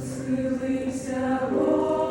схилився Господь.